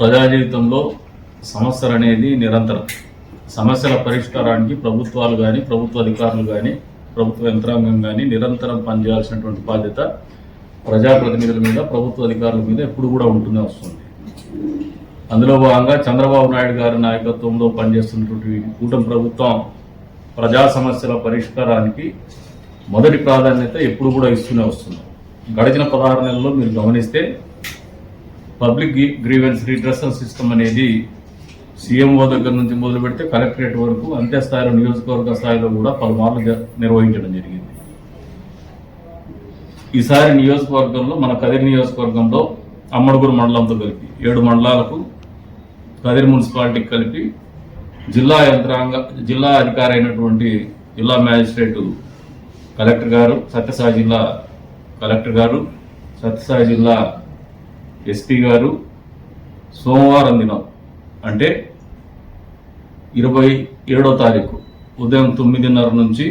ప్రజా జీవితంలో సమస్యలు అనేది నిరంతరం. సమస్యల పరిష్కారానికి ప్రభుత్వాలు కానీ ప్రభుత్వ అధికారులు కానీ ప్రభుత్వ యంత్రాంగం కానీ నిరంతరం పనిచేయాల్సినటువంటి బాధ్యత ప్రజాప్రతినిధుల మీద ప్రభుత్వ అధికారుల మీద ఎప్పుడు కూడా ఉంటూనే వస్తుంది. అందులో భాగంగా చంద్రబాబు నాయుడు గారి నాయకత్వంలో పనిచేస్తున్నటువంటి కూటమి ప్రభుత్వం ప్రజా సమస్యల పరిష్కారానికి మొదటి ప్రాధాన్యత ఎప్పుడు కూడా ఇస్తూనే వస్తుంది. గడిచిన పదహారు నెలల్లో మీరు గమనిస్తే పబ్లిక్ గ్రీవెన్స్ రిడ్రెసల్ సిస్టమ్ అనేది సీఎంఓ దగ్గర నుంచి మొదలు పెడితే కలెక్టరేట్ వరకు అంతే స్థాయిలో నియోజకవర్గ స్థాయిలో కూడా పలుమార్లు నిర్వహించడం జరిగింది. ఈసారి నియోజకవర్గంలో మన కదిరి నియోజకవర్గంలో అమ్మడుగురు మండలంతో కలిపి ఏడు మండలాలకు కదిరి మున్సిపాలిటీకి కలిపి జిల్లా యంత్రాంగ జిల్లా అధికారి అయినటువంటి జిల్లా మ్యాజిస్ట్రేటు కలెక్టర్ గారు సత్యసాయి జిల్లా కలెక్టర్ గారు సత్యసాయి జిల్లా ఎస్పీ గారు సోమవారం దినం అంటే ఇరవై ఏడో తారీఖు ఉదయం తొమ్మిదిన్నర నుంచి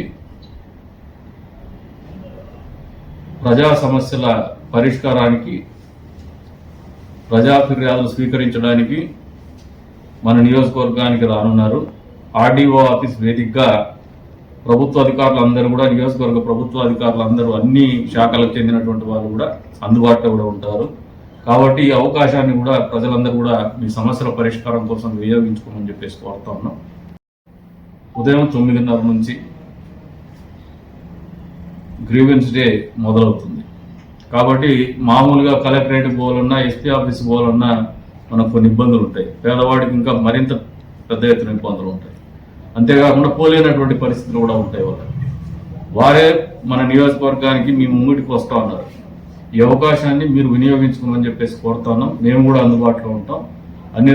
ప్రజా సమస్యల పరిష్కారానికి ప్రజా ఫిర్యాదులు స్వీకరించడానికి మన నియోజకవర్గానికి రానున్నారు. ఆర్డీఓ ఆఫీస్ వేదికగా ప్రభుత్వ అధికారులు అందరూ కూడా నియోజకవర్గ ప్రభుత్వ అధికారులు అందరూ అన్ని శాఖలకు చెందినటువంటి వాళ్ళు కూడా అందుబాటులో కూడా ఉంటారు. కాబట్టి ఈ అవకాశాన్ని కూడా ప్రజలందరూ కూడా మీ సమస్యల పరిష్కారం కోసం వినియోగించుకోమని చెప్పేసి కోరుతా ఉన్నాం. ఉదయం తొమ్మిదిన్నర నుంచి గ్రీవెన్స్ డే మొదలవుతుంది. కాబట్టి మామూలుగా కలెక్టరేట్కి పోవాలన్నా ఎస్పీ ఆఫీస్కి పోవాలన్నా మనకు కొన్ని ఇబ్బందులు ఉంటాయి. పేదవాడికి ఇంకా మరింత పెద్ద ఎత్తున ఇబ్బందులు ఉంటాయి. అంతేకాకుండా పోలేనటువంటి పరిస్థితులు కూడా ఉంటాయి వాళ్ళకి. వారే మన నియోజకవర్గానికి మీ ముంగిటికి వస్తూ ఉన్నారు. ఈ అవకాశాన్ని మీరు వినియోగించుకోమని చెప్పేసి కోరుతున్నాం. మేము కూడా అందుబాటులో ఉంటాం. అన్ని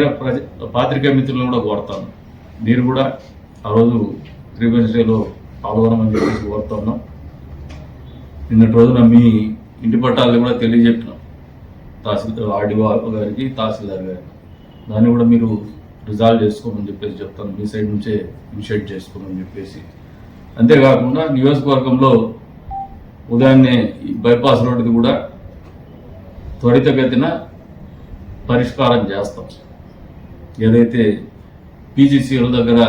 పాత్రికా మిత్రులను కూడా కోరుతాను మీరు కూడా ఆ రోజు గ్రీవెన్స్ డేలో పాల్గొనమని చెప్పేసి కోరుతున్నాం. నిన్నటి రోజున మీ ఇంటి పట్టాలు కూడా తెలియజెప్పినాం తహసీల్దార్ ఆర్డీఓ గారికి తహసీల్దార్ గారికి. దాన్ని కూడా మీరు రిజాల్వ్ చేసుకోమని చెప్పేసి చెప్తాను. మీ సైడ్ నుంచే ఇనిషియేట్ చేసుకోమని చెప్పేసి. అంతేకాకుండా నియోజకవర్గంలో ఉదయాన్నే ఈ బైపాస్ రోడ్డుది కూడా త్వరితగతిన పరిష్కారం చేస్తాం. ఏదైతే పీజీసీల దగ్గర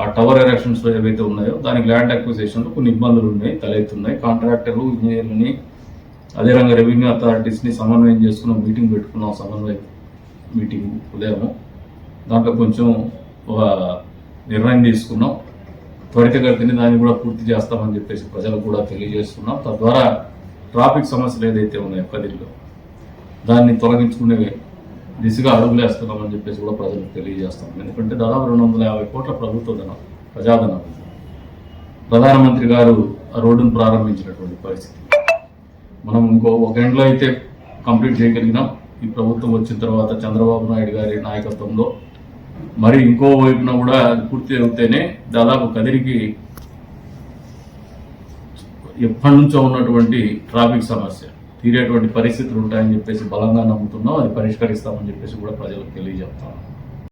ఆ టవర్ ఎరెక్షన్స్ ఏవైతే ఉన్నాయో దానికి ల్యాండ్ అక్విజిషన్లో కొన్ని ఇబ్బందులు ఉన్నాయి తలెత్తున్నాయి. కాంట్రాక్టర్లు ఇంజనీర్లని అదే రెవెన్యూ అథారిటీస్ని సమన్వయం చేసుకున్నాం మీటింగ్ పెట్టుకున్నాం సమన్వయ మీటింగ్ ఉదయం దాంట్లో కొంచెం ఒక నిర్ణయం తీసుకున్నాం. త్వరితగతిని దాన్ని కూడా పూర్తి చేస్తామని చెప్పేసి ప్రజలకు కూడా తెలియజేస్తున్నాం. తద్వారా ట్రాఫిక్ సమస్యలు ఏదైతే ఉన్నాయో కదిరిలో దాన్ని తొలగించుకునే దిశగా అడుగులు వేస్తున్నామని చెప్పేసి కూడా ప్రజలకు తెలియజేస్తాం ఎందుకంటే దాదాపు రెండు వందల యాభై కోట్ల ప్రభుత్వ ధనం ప్రజాధనం ప్రధానమంత్రి గారు ఆ రోడ్డును ప్రారంభించినటువంటి పరిస్థితి. మనం ఇంకో ఒక ఎండ్లో అయితే కంప్లీట్ చేయగలిగినాం. ఈ ప్రభుత్వం వచ్చిన తర్వాత చంద్రబాబు నాయుడు గారి నాయకత్వంలో మరి ఇంకో వైపున కూడా అది పూర్తి అవుతేనే దాదాపు కదిరికి ఎప్పటి నుంచో ఉన్నటువంటి ట్రాఫిక్ సమస్య. తీరేటువంటి పరిస్థితులు ఉంటాయని చెప్పేసి బలంగా నమ్ముతున్నాం అది పరిష్కరిస్తామని చెప్పేసి కూడా ప్రజలకు తెలియజేస్తాం